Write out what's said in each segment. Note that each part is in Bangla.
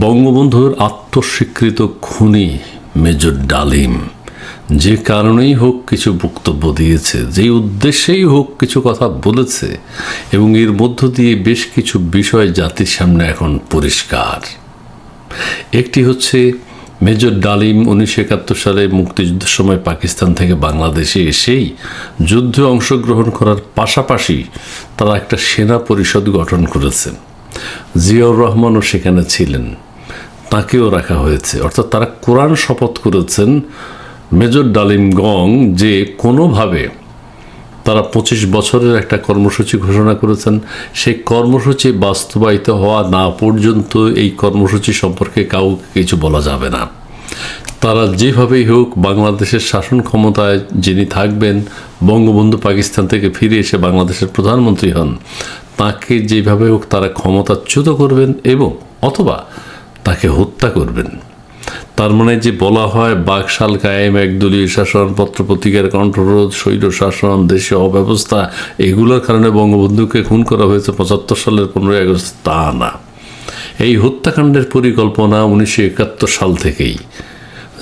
বঙ্গবন্ধুর আত্মস্বীকৃত খুনি মেজর ডালিম। যে কারণেই হোক কিছু বক্তব্য দিয়েছে যেই উদ্দেশ্যেই হোক কিছু কথা বলেছে, এবং এর মধ্য দিয়ে বেশ কিছু বিষয় জাতির সামনে এখন পরিষ্কার। একটি হচ্ছে, মেজর ডালিম উনিশশো একাত্তর সালে মুক্তিযুদ্ধের সময় পাকিস্তান থেকে বাংলাদেশে এসেই যুদ্ধে অংশগ্রহণ করার পাশাপাশি তারা একটা সেনা পরিষদ গঠন করেছেন। জিয়াউর রহমানও সেখানে ছিলেন। তাকেও রাখা হয়েছে। অর্থাৎ তারা কোরআন শপথ করেছেন মেজর ডালিম গং যে কোনোভাবে তারা পঁচিশ বছরের একটা কর্মসূচি ঘোষণা করেছেন। সেই কর্মসূচি বাস্তবায়িত হওয়া না পর্যন্ত এই কর্মসূচি সম্পর্কে কাউকে কিছু বলা যাবে না। তারা যেভাবেই হোক বাংলাদেশের শাসন ক্ষমতায় যিনি থাকবেন, বঙ্গবন্ধু পাকিস্তান থেকে ফিরে এসে বাংলাদেশের প্রধানমন্ত্রী হন, তাকে যেভাবে হোক তারা ক্ষমতাচ্যুত করবেন এবং অথবা তাকে হত্যা করবেন। তার মানে যে বলা হয়, বাকশাল কায়েম, একদলীয় শাসন, পত্রপত্রিকার কণ্ঠরোধ শৈল শাসন দেশে অব্যবস্থা, এগুলোর কারণে বঙ্গবন্ধুকে খুন করা হয়েছে পঁচাত্তর সালের পনেরোই আগস্ট। তা না। এই হত্যাকাণ্ডের পরিকল্পনা উনিশশো একাত্তর সাল থেকেই।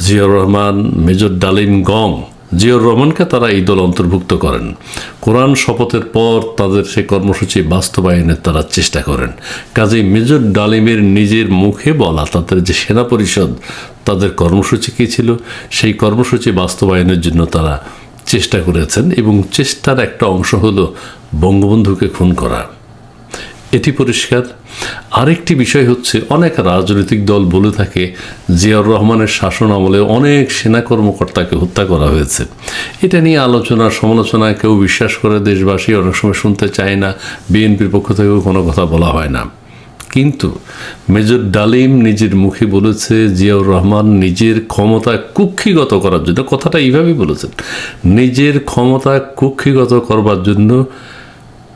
জিয়াউর রহমান, মেজর ডালিম গং জিয়াউর রহমানকে তারা এই দল অন্তর্ভুক্ত করেন। কোরআন শপথের পর তাদের সেই কর্মসূচি বাস্তবায়নের তারা চেষ্টা করেন। কাজেই মেজর ডালিমের নিজের মুখে বলা তাদের যে সেনা পরিষদ, তাদের কর্মসূচি কী ছিল? সেই কর্মসূচি বাস্তবায়নের জন্য তারা চেষ্টা করেছেন এবং চেষ্টার একটা অংশ হলো বঙ্গবন্ধুকে খুন করা। এটি পরিষ্কার। আরেকটি বিষয় হচ্ছে, অনেক রাজনৈতিক দল বলে থাকে, জিয়াউর রহমানের শাসন আমলে অনেক সেনা কর্মকর্তাকে হত্যা করা হয়েছে। এটা নিয়ে আলোচনা সমালোচনা কেউ বিশ্বাস করে দেশবাসী অনেক সময় শুনতে চায় না, বিএনপির পক্ষ থেকেও কোনো কথা বলা হয় না। কিন্তু মেজর ডালিম নিজের মুখে বলেছে, জিয়াউর রহমান নিজের ক্ষমতা কুক্ষিগত করার জন্য, কথাটা এইভাবেই বলেছেন, নিজের ক্ষমতা কুক্ষিগত করবার জন্য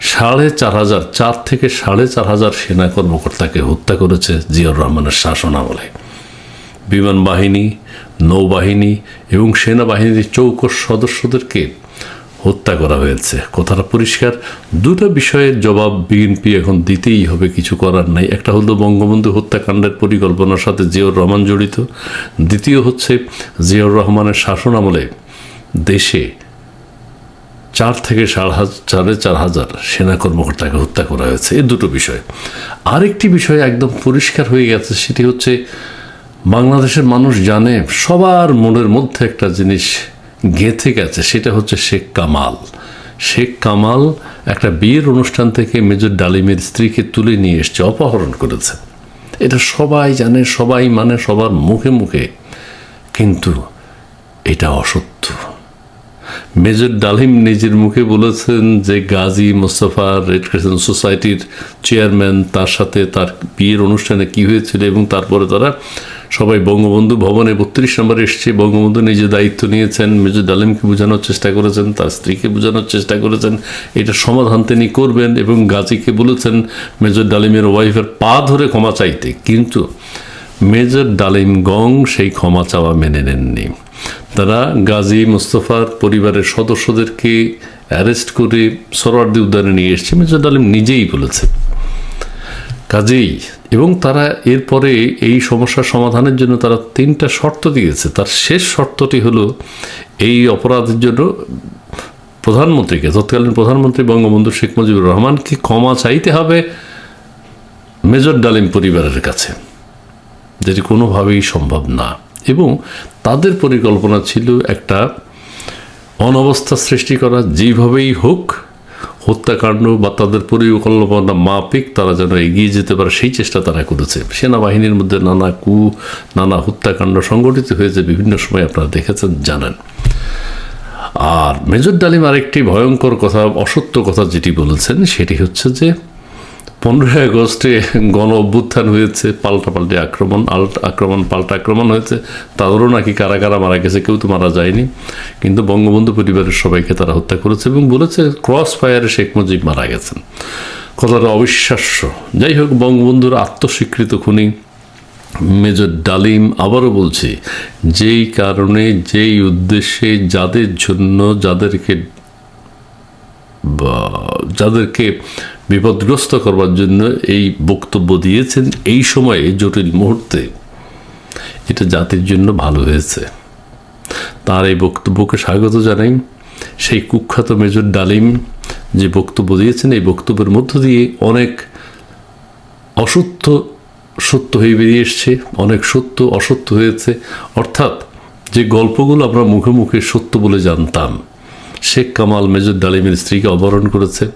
সাড়ে চার হাজার, চার থেকে সাড়ে চার হাজার সেনা কর্মকর্তাকে হত্যা করেছে জিয়াউর রহমানের শাসন আমলে বিমান বাহিনী, নৌবাহিনী এবং সেনাবাহিনীর চৌকস সদস্যদেরকে হত্যা করা হয়েছে। কথাটা পরিষ্কার। দুটো বিষয়ের জবাব বিএনপি এখন দিতেই হবে, কিছু করার নাই। একটা হলো বঙ্গবন্ধু হত্যাকাণ্ডের পরিকল্পনার সাথে জিয়াউর রহমান জড়িত। দ্বিতীয় হচ্ছে জিয়াউর রহমানের শাসন আমলে দেশে চার থেকে সাড়ে চার হাজার সেনা কর্মকর্তাকে হত্যা করা হয়েছে। এই দুটো বিষয়। আরেকটি বিষয় একদম পরিষ্কার হয়ে গেছে, সেটি হচ্ছে বাংলাদেশের মানুষ জানে, সবার মনের মধ্যে একটা জিনিস গেঁথে গেছে, সেটা হচ্ছে শেখ কামাল। শেখ কামাল একটা বিয়ের অনুষ্ঠান থেকে মেজর ডালিমের স্ত্রীকে তুলে নিয়ে এসছে, অপহরণ করেছে। এটা সবাই জানে, সবাই মানে সবার মুখে মুখে। কিন্তু এটা অসত্য। মেজর ডালিম নিজের মুখে বলেছেন যে গাজী মোস্তফা রেড ক্রিসেন্ট সোসাইটির চেয়ারম্যান তার সাথে তার বিয়ের অনুষ্ঠানে কি হয়েছিল এবং তারপরে তারা সবাই বঙ্গবন্ধু ভবনে বত্রিশ নম্বরে এসছে। বঙ্গবন্ধু নিজে দায়িত্ব নিয়েছেন, মেজর ডালিমকে বোঝানোর চেষ্টা করেছেন, তার স্ত্রীকে বোঝানোর চেষ্টা করেছেন। এটা সমাধান তিনি করবেন এবং গাজীকে বলেছেন, মেজর ডালিমের ওয়াইফের পা ধরে ক্ষমা চাইতে। কিন্তু মেজর ডালিম গং সেই ক্ষমা চাওয়া মেনে নেননি। তারা গাজী মুস্তফার পরিবারের সদস্যদেরকে অ্যারেস্ট করে সরোয়ার্দি উদ্যানে নিয়ে এসছে। মেজর ডালিম নিজেই বলেছে কাজেই এবং তারা এরপরে এই সমস্যার সমাধানের জন্য তারা তিনটা শর্ত দিয়েছে। তার শেষ শর্তটি হলো এই অপরাধের জন্য প্রধানমন্ত্রীকে, তৎকালীন প্রধানমন্ত্রী বঙ্গবন্ধু শেখ মুজিবুর রহমানকে ক্ষমা চাইতে হবে মেজর ডালিম পরিবারের কাছে। যেটি কোনোভাবেই সম্ভব না। এবং তাদের পরিকল্পনা ছিল একটা অনবস্থা সৃষ্টি করা যেভাবেই হোক হত্যাকাণ্ড বা তাদের পরিকল্পনা মাফিক তারা যেন এগিয়ে যেতে পারে, সেই চেষ্টা তারা করেছে। সেনাবাহিনীর মধ্যে নানা কু, নানা হত্যাকাণ্ড সংগঠিত হয়েছে, বিভিন্ন সময় আপনারা দেখেছেন, জানেন। আর মেজর ডালিম আরেকটি ভয়ঙ্কর কথা, অসত্য কথা যেটি বলেছেন, সেটি হচ্ছে যে পনেরোই আগস্টে গণ অভ্যুত্থান হয়েছে পাল্টা পাল্টে আক্রমণ, আল্টা আক্রমণ, পাল্টা আক্রমণ হয়েছে। তাদেরও নাকি কারা কারা মারা গেছে কেউ তো মারা যায়নি। কিন্তু বঙ্গবন্ধু পরিবারের সবাইকে তারা হত্যা করেছে এবং বলেছে ক্রস ফায়ারে শেখ মুজিব মারা গেছেন। কথাটা অবিশ্বাস্য। যাই হোক, বঙ্গবন্ধুর আত্মস্বীকৃত খুনি মেজর ডালিম আবারও বলছি, যেই কারণে, যেই উদ্দেশ্যে, যাদের জন্য, যাদেরকে যাদেরকে বিপদগ্রস্ত করবার জন্য এই বক্তব্য দিয়েছেন এই সময়ে জটিল মুহূর্তে। এটা জাতির জন্য ভালো হয়েছে। তার এই বক্তব্যকে স্বাগত জানাই। সেই কুখ্যাত মেজর ডালিম যে বক্তব্য দিয়েছেন, এই বক্তব্যের মধ্য দিয়ে অনেক অসত্য সত্য হয়ে বেরিয়ে এসছে, অনেক সত্য অসত্য হয়েছে। অর্থাৎ যে গল্পগুলো আমরা মুখে মুখে সত্য বলে জানতাম শেখ কামাল মেজর ডালিমের স্ত্রীকে অপহরণ করেছে।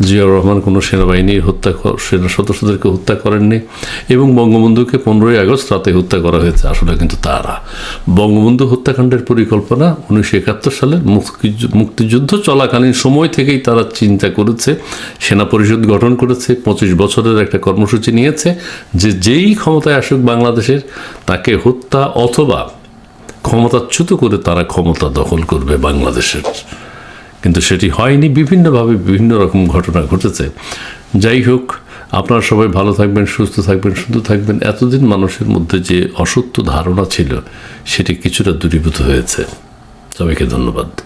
জিয়াউর রহমান কোনো সেনাবাহিনীর হত্যা সেনা সদস্যদেরকে হত্যা করেননি এবং বঙ্গবন্ধুকে পনেরোই আগস্ট রাতে হত্যা করা হয়েছে। আসলে কিন্তু তারা। বঙ্গবন্ধু হত্যাকাণ্ডের পরিকল্পনা উনিশশো একাত্তর সালের মুক্তিযু- মুক্তিযুদ্ধ চলাকালীন সময় থেকেই তারা চিন্তা করেছে, সেনা পরিষদ গঠন করেছে, পঁচিশ বছরের একটা কর্মসূচি নিয়েছে যে যেই ক্ষমতায় আসুক বাংলাদেশের তাকে হত্যা অথবা ক্ষমতাচ্যুত করে তারা ক্ষমতা দখল করবে বাংলাদেশের। কিন্তু সেটি হয়নি, বিভিন্নভাবে বিভিন্ন রকম ঘটনা ঘটেছে। যাই হোক, আপনারা সবাই ভালো থাকবেন, সুস্থ থাকবেন, সুন্দর থাকবেন। এতদিন মানুষের মধ্যে যে অসত্য ধারণা ছিল, সেটি কিছুটা দূরীভূত হয়েছে। সবাইকে ধন্যবাদ।